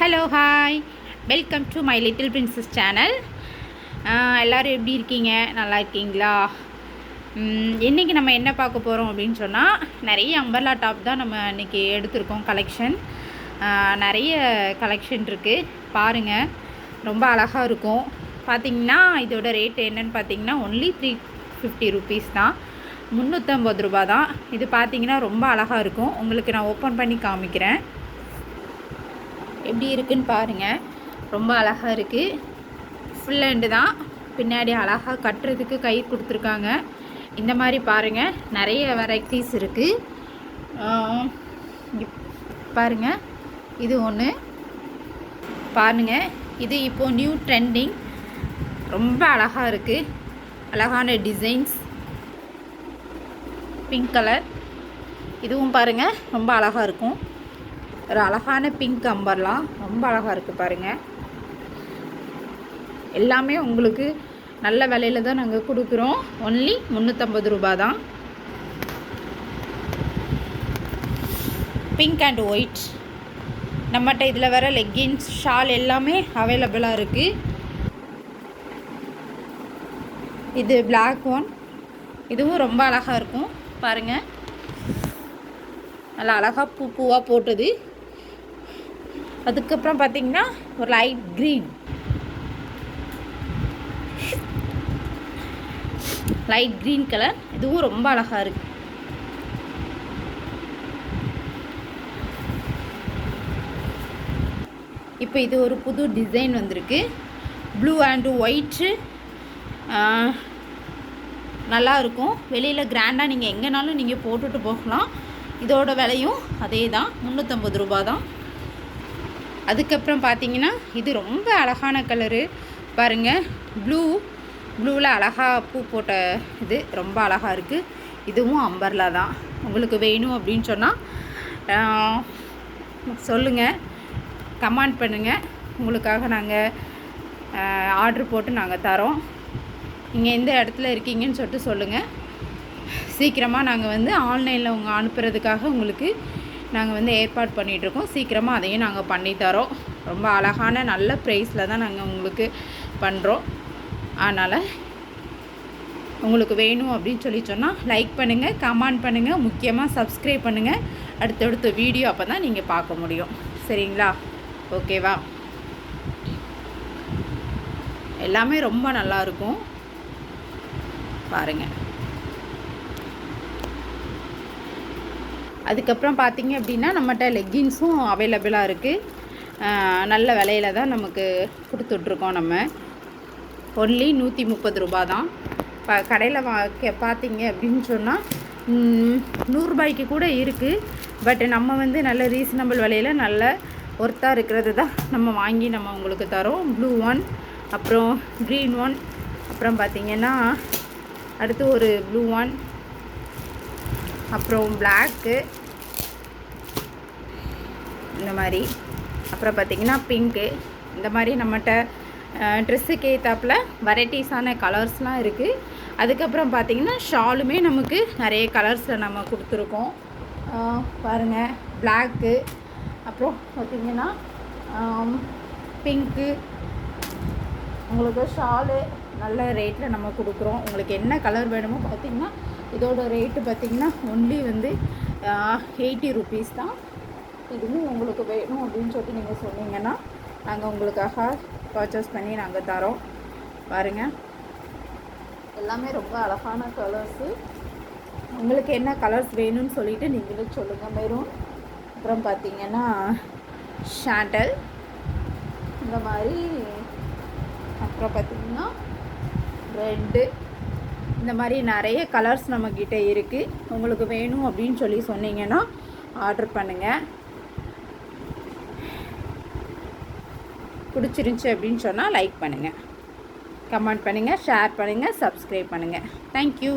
Hello hi welcome to my little princess channel எல்லோரும் எப்படி இருக்கீங்க? நல்லா இருக்கீங்களா? இன்றைக்கி நம்ம என்ன பார்க்க போகிறோம் அப்படின்னு சொன்னால் நிறைய அம்பர்லா டாப் தான் நம்ம இன்றைக்கி எடுத்திருக்கோம் கலெக்ஷன் நிறைய கலெக்ஷன் இருக்குது பாருங்கள் ரொம்ப அழகாக இருக்கும். பார்த்தீங்கன்னா இதோட ரேட் என்னன்னு பார்த்தீங்கன்னா ஒன்லி த்ரீ ஃபிஃப்டி ருபீஸ் தான். முந்நூற்றம்பது ரூபா தான். இது பார்த்தீங்கன்னா ரொம்ப அழகாக இருக்கும். உங்களுக்கு நான் ஓப்பன் பண்ணி காமிக்கிறேன். எப்படி இருக்குன்னு பாருங்கள் ரொம்ப அழகாக இருக்குது ஃபுல் ஹேண்டு தான். பின்னாடி அழகாக கட்டுறதுக்கு கை கொடுத்துருக்காங்க. இந்த மாதிரி பாருங்கள் நிறைய வெரைட்டிஸ் இருக்குது பாருங்கள் இது ஒன்று பாருங்கள் இது இப்போது நியூ ட்ரெண்டிங் ரொம்ப அழகாக இருக்குது அழகான டிசைன்ஸ் பிங்க் கலர் இதுவும் பாருங்கள் ரொம்ப அழகாக இருக்கும். ஒரு அழகான பிங்க் அம்பர்லாம் ரொம்ப அழகாக இருக்குது பாருங்கள் எல்லாமே உங்களுக்கு நல்ல விலையில் தான் நாங்கள் கொடுக்குறோம். ஒன்லி முந்நூற்றம்பது ரூபா தான். பிங்க் அண்ட் ஒயிட் நம்மகிட்ட இதில் வர லெக்கின்ஸ் ஷால் எல்லாமே அவைலபிளாக இருக்குது இது பிளாக் ஒன் இதுவும் ரொம்ப அழகாக இருக்கும். பாருங்கள் நல்லா அழகாக பூ பூவாக போட்டது. அதுக்கப்புறம் பார்த்தீங்கன்னா ஒரு light green. Light green colour. இதுவும் ரொம்ப அழகாக இருக்குது இப்போ இது ஒரு புது டிசைன் வந்திருக்கு. ப்ளூ அண்டு ஒயிட்டு நல்லா இருக்கும். வெளியில் கிராண்டாக நீங்கள் எங்கேனாலும் நீங்கள் போட்டுட்டு போகலாம். இதோட விலையும் அதே தான் முந்நூற்றம்பது ரூபா தான் அதுக்கப்புறம் பார்த்தீங்கன்னா இது ரொம்ப அழகான கலரு பாருங்கள் ப்ளூ ப்ளூவில் அழகாக பூ போட்ட இது ரொம்ப அழகாக இருக்குது இதுவும் அம்பர்லா தான். உங்களுக்கு வேணும் அப்படின்னு சொன்னால் சொல்லுங்கள் கமெண்ட் பண்ணுங்கள் உங்களுக்காக நாங்கள் ஆர்டர் போட்டு நாங்கள் தரோம். நீங்கள் எந்த இடத்துல இருக்கீங்கன்னு சொல்லிட்டு சொல்லுங்கள் சீக்கிரமாக நாங்கள் வந்து ஆன்லைனில் உங்கள் அனுப்புறதுக்காக உங்களுக்கு நாங்கள் வந்து ஏற்பாடு பண்ணிகிட்ருக்கோம் சீக்கிரமாக அதையும் நாங்கள் பண்ணித்தரோம் ரொம்ப அழகான நல்ல ப்ரைஸில் தான் நாங்கள் உங்களுக்கு பண்ணுறோம் அதனால் உங்களுக்கு வேணும் அப்படின்னு சொல்லி சொன்னால் லைக் பண்ணுங்கள் கமெண்ட் பண்ணுங்கள் முக்கியமாக சப்ஸ்கிரைப் பண்ணுங்கள் அடுத்தடுத்த வீடியோ அப்போ தான் நீங்கள் பார்க்க முடியும். சரிங்களா? ஓகேவா எல்லாமே ரொம்ப நல்லாயிருக்கும் பாருங்கள் அதுக்கப்புறம் பார்த்திங்க அப்படின்னா நம்மகிட்ட லெக்கின்ஸும் அவைலபிளாக இருக்குது நல்ல விலையில தான் நமக்கு கொடுத்துட்ருக்கோம் நம்ம. ஒன்லி நூற்றி முப்பது ரூபா தான் இப்போ கடையில் வா பார்த்தீங்க அப்படின்னு சொன்னால் நூறுரூபாய்க்கு கூட இருக்குது பட் நம்ம வந்து நல்ல ரீசனபிள் விலையில் நல்ல ஒர்த்தாக இருக்கிறது தான் நம்ம வாங்கி நம்ம உங்களுக்கு தரோம். ப்ளூ ஒன் அப்புறம் க்ரீன் ஒன் அப்புறம் பார்த்திங்கன்னா அடுத்து ஒரு ப்ளூ ஒன் அப்புறம் பிளாக்கு இந்த மாதிரி. அப்புறம் பார்த்திங்கன்னா பிங்க்கு இந்த மாதிரி நம்மகிட்ட ட்ரெஸ்ஸுக்கு ஏற்றாப்புல வெரைட்டிஸான கலர்ஸ்லாம் இருக்குது அதுக்கப்புறம் பார்த்திங்கன்னா ஷாலுமே நமக்கு நிறைய கலர்ஸில் நம்ம கொடுத்துருக்கோம். பாருங்கள் பிளாக்கு அப்புறம் பார்த்திங்கன்னா பிங்க்கு உங்களுக்கு ஷாலு நல்ல ரேட்டில் நம்ம கொடுக்குறோம். உங்களுக்கு என்ன கலர் வேணுமோ பார்த்திங்கன்னா இதோட ரேட்டு பார்த்திங்கன்னா ஒன்லி வந்து எயிட்டி ருபீஸ் தான். இதுவும் உங்களுக்கு வேணும் அப்படின்னு சொல்லிட்டு நீங்கள் சொன்னீங்கன்னா நாங்கள் உங்களுக்காக பர்ச்சேஸ் பண்ணி நாங்கள் தரோம். பாருங்கள் எல்லாமே ரொம்ப அழகான கலர்ஸு உங்களுக்கு என்ன கலர்ஸ் வேணும்னு சொல்லிவிட்டு நீங்களும் சொல்லுங்கள் மெரூன். அப்புறம் பார்த்திங்கன்னா ஷாண்டல் இந்த மாதிரி. அப்புறம் பார்த்திங்கன்னா ரெட்டு இந்த மாதிரி நிறைய கலர்ஸ் நம்மக்கிட்ட இருக்குது உங்களுக்கு வேணும் அப்படின்னு சொல்லி சொன்னீங்கன்னா ஆர்டர் பண்ணுங்கள் பிடிச்சிருந்துச்சி அப்படின்னு சொன்னால் லைக் பண்ணுங்கள் கமெண்ட் பண்ணுங்கள் ஷேர் பண்ணுங்கள் சப்ஸ்கிரைப் பண்ணுங்கள் தேங்க்யூ